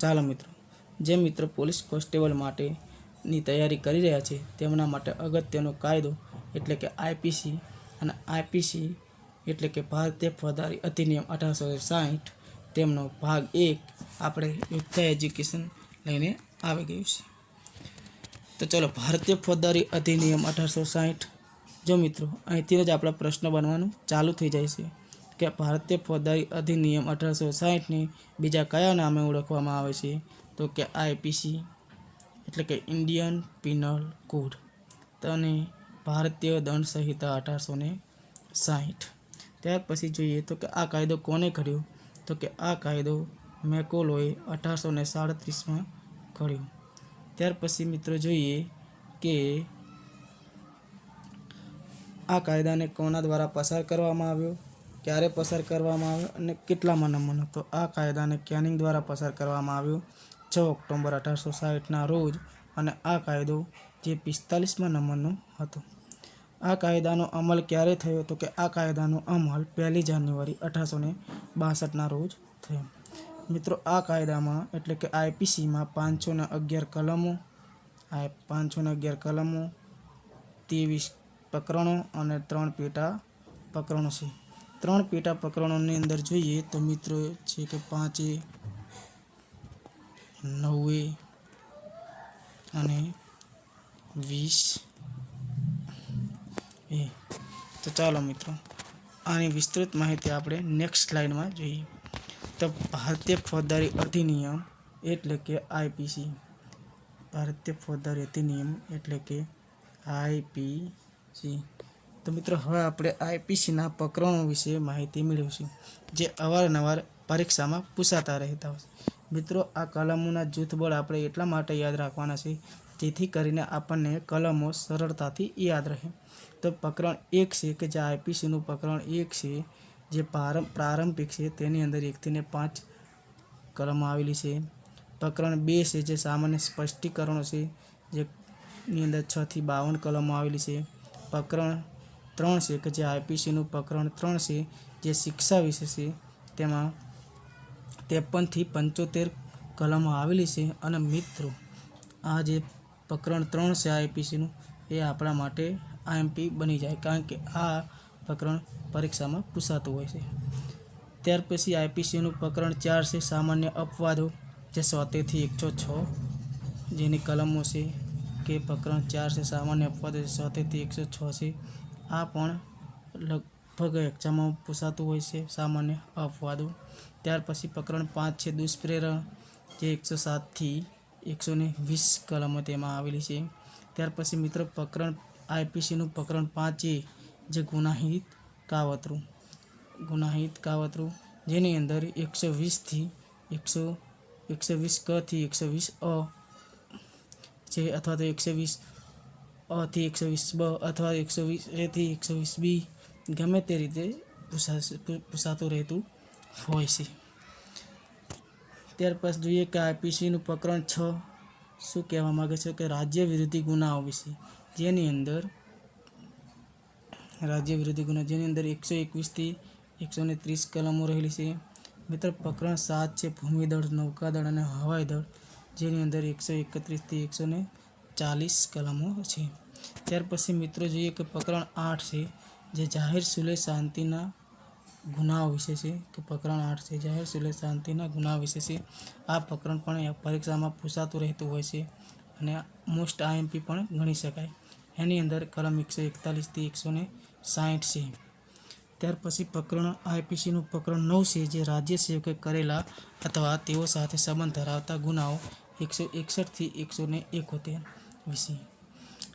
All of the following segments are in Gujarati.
ચાલો મિત્રો, જે મિત્રો પોલીસ કોન્સ્ટેબલ માટેની તૈયારી કરી રહ્યા છે, તેમના માટે અગત્યનો કાયદો એટલે કે આઈપીસી અને આઈપીસી એટલે કે ભારતીય ફોજદારી અધિનિયમ અઢારસો સાહીઠ, તેમનો ભાગ એક આપણે યુદ્ધ એજ્યુકેશન લઈને આવી ગયું છે. તો ચલો, ભારતીય ફોજદારી અધિનિયમ અઢારસો સાહીઠ, જો મિત્રો અહીંથી જ આપણા પ્રશ્ન બનવાનું ચાલુ થઈ જાય છે. કે ભારતીય ફોજદારી અધિનિયમ અઢારસો સાહીઠને બીજા કયા નામે ઓળખવામાં આવે છે? તો કે આઈપીસી, એટલે કે ઇન્ડિયન પિનલ કોડ. અને ભારતીય દંડ સંહિતા અઢારસો ને સાહીઠ. ત્યાર પછી જોઈએ તો કે આ કાયદો કોને કર્યો તો કે આ કાયદો મેકોલોએ અઢારસો ને સાડત્રીસમાં કર્યો ત્યાર પછી મિત્રો જોઈએ કે આ કાયદાને કોના દ્વારા પસાર કરવામાં આવ્યો? ક્યારે પસાર કરવામાં આવ્યો અને કેટલામાં નંબરનો તો આ કાયદાને કેનિંગ દ્વારા પસાર કરવામાં આવ્યો. છ ઓક્ટોબર અઢારસો સાહીઠના રોજ અને આ કાયદો જે પિસ્તાલીસમાં નંબરનો હતો. આ કાયદાનો અમલ ક્યારે થયો તો કે આ કાયદાનો અમલ પહેલી જાન્યુઆરી અઢારસો ને બાસઠના રોજ થયો. મિત્રો, આ કાયદામાં એટલે કે આઈપીસીમાં પાંચસો ને અગિયાર કલમો આ પાંચસો ને અગિયાર કલમો, ત્રેવીસ પ્રકરણો અને ત્રણ પેટા પ્રકરણો છે. ત્રણ પેટા પ્રકરણોની અંદર જોઈએ તો મિત્રો છે કે પાંચે, નવે અને વીસ. એ, તો ચાલો મિત્રો, આની વિસ્તૃત માહિતી આપણે નેક્સ્ટ સ્લાઇડમાં જોઈએ. તો ભારતીય ફોજદારી અધિનિયમ એટલે કે આઈપીસી ભારતીય ફોજદારી અધિનિયમ એટલે કે આઈપીસી તો મિત્રો હવે આપણે આઈપીસીના પ્રકરણો વિશે માહિતી મેળવીશું, જે અવારનવાર પરીક્ષામાં પૂછાતા રહેતા હોય મિત્રો, આ કલમોના જૂથબળ આપણે એટલા માટે યાદ રાખવાના છે, જેથી કરીને આપણને કલમો સરળતાથી યાદ રહે. તો પ્રકરણ એક છે કે જે આઈપીસીનું પ્રકરણ એક છે, જે પ્રારંભિક છે, તેની અંદર એકથી ને પાંચ કલમો આવેલી છે. પ્રકરણ બે છે જે સામાન્ય સ્પષ્ટીકરણો છે, જેની અંદર છથી બાવન કલમો આવેલી છે. પ્રકરણ ત્રણ છે કે જે આઈપીસીનું પ્રકરણ ત્રણ છે, જે શિક્ષા વિશે છે, તેમાં ત્રેપનથી પંચોતેર કલમો આવેલી છે. અને મિત્રો, આ જે પ્રકરણ ત્રણ છે આઈપીસીનું એ આપણા માટે આઈએમપી બની જાય, કારણ કે આ પ્રકરણ પરીક્ષામાં પૂછાતું હોય છે. ત્યાર પછી આઈપીસીનું પ્રકરણ ચાર છે, સામાન્ય અપવાદો, જે સોતેરથી એકસો છ જેની કલમો છે, કે પ્રકરણ ચાર છે, સામાન્ય અપવાદો સોતેરથી એકસો છ છે આ પણ લગભગ એક્ઝામમાં પૂછાતું હોય છે સામાન્ય અપવાદો. ત્યાર પછી પ્રકરણ પાંચ છે દુષ્પ્રેરણ જે એકસો સાતથી એકસો ને વીસ કલમો તેમાં આવેલી છે. ત્યાર પછી મિત્રો પ્રકરણ આઈપીસીનું પ્રકરણ પાંચ એ જે ગુનાહિત કાવતરું. ગુનાહિત કાવતરું, જેની અંદર એકસો વીસથી એકસો એકસો વીસ કથી એકસો વીસ અ છે અથવા તો એકસો વીસ અથી એકસો વીસ બ અથવા એકસો વીસ એથી એકસો વીસ બી ગમે તે રીતે પૂછાતું રહેતું હોય છે. ત્યાર પછી જોઈએ કે આઈપીસીનું પ્રકરણ છ. શું કહેવા માગે છે કે રાજ્ય વિરોધી ગુનાઓ વિશે? જેની અંદર રાજ્ય વિરોધી ગુના જેની અંદર એકસો એકવીસથી એકસો ને ત્રીસ કલમો રહેલી છે. મિત્ર, પ્રકરણ સાત છે, ભૂમિદળ, નૌકાદળ અને હવાઈ દળ જેની અંદર એકસો એકત્રીસથી એકસો ને ચાલીસ કલમો છે. ત્યાર પછી મિત્રો જોઈએ કે પ્રકરણ આઠ છે, જે જાહેર સુલે શાંતિના ગુનાઓ વિશે છે કે પ્રકરણ આઠ છે, જાહેર સુલે શાંતિના ગુનાઓ વિશે છે. આ પ્રકરણ પણ પરીક્ષામાં પૂછાતું રહેતું હોય છે અને મોસ્ટ આઈએમપી પણ ગણી શકાય. એની અંદર કલમ એકસો એકતાલીસથી એકસો ને સાહીઠ છે. ત્યાર પછી પ્રકરણ આઈપીસીનું પ્રકરણ નવ છે, જે રાજ્ય સેવકે કરેલા અથવા તેઓ સાથે સંબંધ ધરાવતા ગુનાઓ એકસો એકસઠથી એકસો ને એકોતેર. વિશે.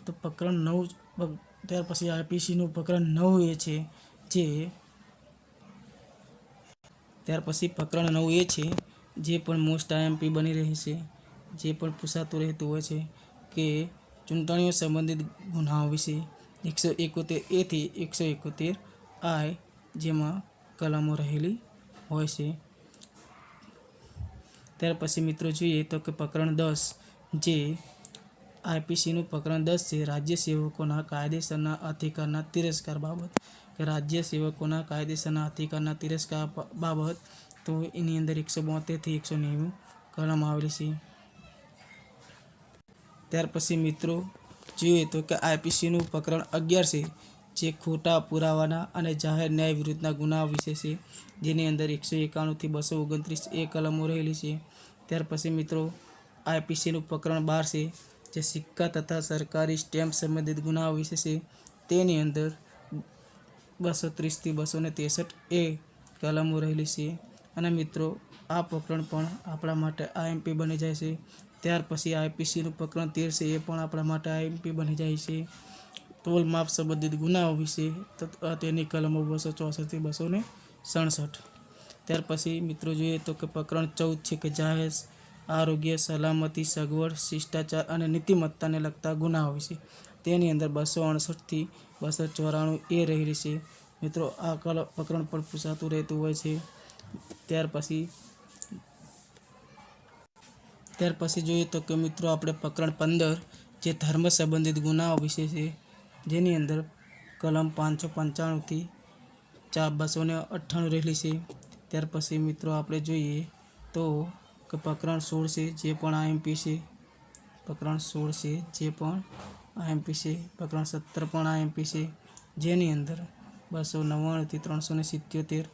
તો પ્રકરણ નવ ત્યાર પછી આઈપીસીનું પ્રકરણ નવ એ છે જે, ત્યાર પછી પ્રકરણ નવ એ છે જે પણ મોસ્ટ આઈએમપી બની રહી છે, જે પણ પૂછાતું રહેતું હોય છે કે ચૂંટણીઓ સંબંધિત ગુનાઓ વિશે એકસો એકોતેર એથી એકસો એકોતેર આય જેમાં કલમો રહેલી હોય છે. ત્યાર પછી મિત્રો જોઈએ તો કે પ્રકરણ દસ જે આઈપીસીનું પ્રકરણ દસ છે. રાજ્ય સેવકોના કાયદેસરના અધિકારના તિરસ્કાર બાબત. કે રાજ્ય સેવકોના કાયદેસરના અધિકારના તિરસ્કાર બાબત તો એની અંદર એકસો બોતેરથી એકસો નેવું કરવામાં આવેલી છે. ત્યાર પછી મિત્રો જોઈએ તો કે આઈપીસીનું પ્રકરણ અગિયાર છે, જે ખોટા પુરાવાના અને જાહેર ન્યાય વિરુદ્ધના ગુનાઓ વિશે છે. જેની અંદર એકસો એકાણુંથી બસો ઓગણત્રીસ એ કલમો રહેલી છે. ત્યાર પછી મિત્રો આઈપીસીનું પ્રકરણ બાર છે જે સિક્કા તથા સરકારી સ્ટેમ્પ સંબંધિત ગુનાઓ વિશે છે. તેની અંદર બસો ત્રીસથી બસો ને ત્રેસઠ એ કલમો રહેલી છે. અને મિત્રો, આ પ્રકરણ પણ આપણા માટે આઈએમપી બની જાય છે. ત્યાર પછી આઈપીસીનું પ્રકરણ તેર છે, એ પણ આપણા માટે આઈએમપી બની જાય છે. તોલ માપ સંબંધિત ગુનાઓ વિશે તેની કલમો બસો ચોસઠથી બસો ને સડસઠ. ત્યાર પછી મિત્રો જોઈએ તો કે પ્રકરણ ચૌદ છે કે જાહેર આરોગ્ય, સલામતી, સગવડ, શિષ્ટાચાર અને નીતિમત્તાને લગતા ગુનાઓ વિશે. તેની અંદર બસો અડસઠથી બસો ચોરાણું એ રહેલી છે. મિત્રો, આ કલ પ્રકરણ પણ પૂછાતું રહેતું હોય છે. ત્યાર પછી ત્યાર પછી જોઈએ તો કે મિત્રો, આપણે પ્રકરણ પંદર, જે ધર્મ સંબંધિત ગુનાઓ વિશે છે, જેની અંદર કલમ પાંચસો પંચાણુંથી ચાર બસો ને અઠ્ઠાણું રહેલી છે. ત્યાર પછી મિત્રો, આપણે જોઈએ તો કે પ્રકરણ સોળ છે, જે પણ આઈએમપી છે પ્રકરણ સોળ છે, જે પણ આઈએમપી છે પ્રકરણ સત્તર પણ આઈએમપી છે, જેની અંદર બસો નવ્વાણુંથી ત્રણસો ને સિત્યોતેર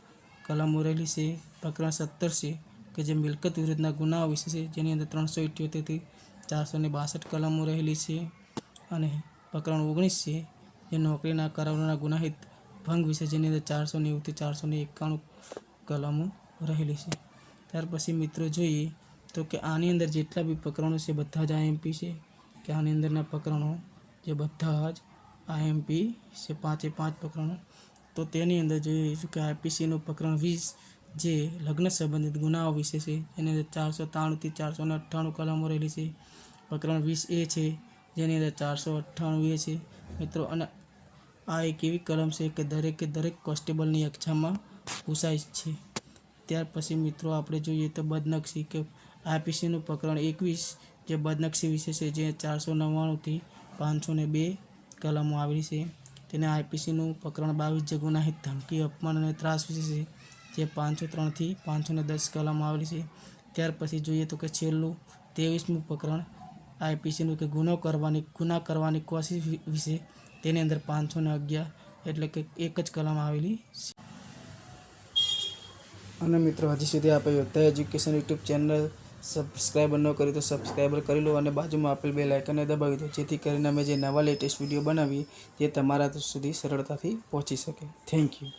કલમો રહેલી છે પ્રકરણ સત્તર છે, કે જે મિલકત વિરુદ્ધના ગુનાઓ વિશે છે, જેની અંદર ત્રણસો ઇઠ્યોતેરથી ચારસો ને બાસઠ કલમો રહેલી છે, અને પ્રકરણ ઓગણીસ છે, જે નોકરીના કરારોના ગુનાહિત ભંગ વિશે, જેની અંદર ચારસો નેવુંથી ચારસો ને એકાણું કલમો રહેલી છે. ત્યાર પછી મિત્રો જોઈએ તો કે આની અંદર જેટલા બી પ્રકરણો છે, બધા જ આઈએમપી છે. કે આની અંદરના પ્રકરણો જે બધા જ આઈએમપી છે, પાંચે પાંચ પ્રકરણો તો તેની અંદર જોઈએ કે આઈપીસીનું પ્રકરણ વીસ જે લગ્ન સંબંધિત ગુનાઓ વિશે છે, એની અંદર ચારસો ત્રાણુંથી ચારસો ને અઠ્ઠાણું કલમો રહેલી છે. પ્રકરણ વીસ એ છે, જેની અંદર ચારસો અઠ્ઠાણું એ છે. મિત્રો, અને આ એક એવી કલમ છે કે દરેકે દરેક કોન્સ્ટેબલની એક્ઝામમાં પૂછાય છે. ત્યાર પછી મિત્રો આપણે જોઈએ તો બદનક્ષી કે આઈપીસીનું પ્રકરણ એકવીસ, જે બદનક્ષી વિશે છે, જે ચારસો નવ્વાણુંથી પાંચસો ને બે કલમો આવેલી છે. તેને આઈપીસીનું પ્રકરણ બાવીસ, જે ગુનાહિત ધમકી, અપમાન અને ત્રાસ વિશે છે, જે પાંચસો ત્રણથી પાંચસો ને દસ કલમો આવેલી છે. ત્યાર પછી જોઈએ તો કે છેલ્લું, ત્રેવીસમું પ્રકરણ આઈપીસીનું કે ગુનો કરવાની, ગુના કરવાની કોશિશ વિશે, તેની અંદર પાંચસો ને અગિયાર એટલે કે એક જ કલમ આવેલી છે. અને મિત્રો, હજી સુધી આપણે યોદ્ધા એજ્યુકેશન યુટ્યુબ ચેનલ સબસ્ક્રાઈબર ન કરી તો સબસ્ક્રાઈબર કરી લો અને બાજુમાં આપેલ બે લાઇકનને દબાવી દો, જેથી કરીને અમે જે નવા લેટેસ્ટ વીડિયો બનાવીએ તે તમારા સુધી સરળતાથી પહોંચી શકે. Thank you.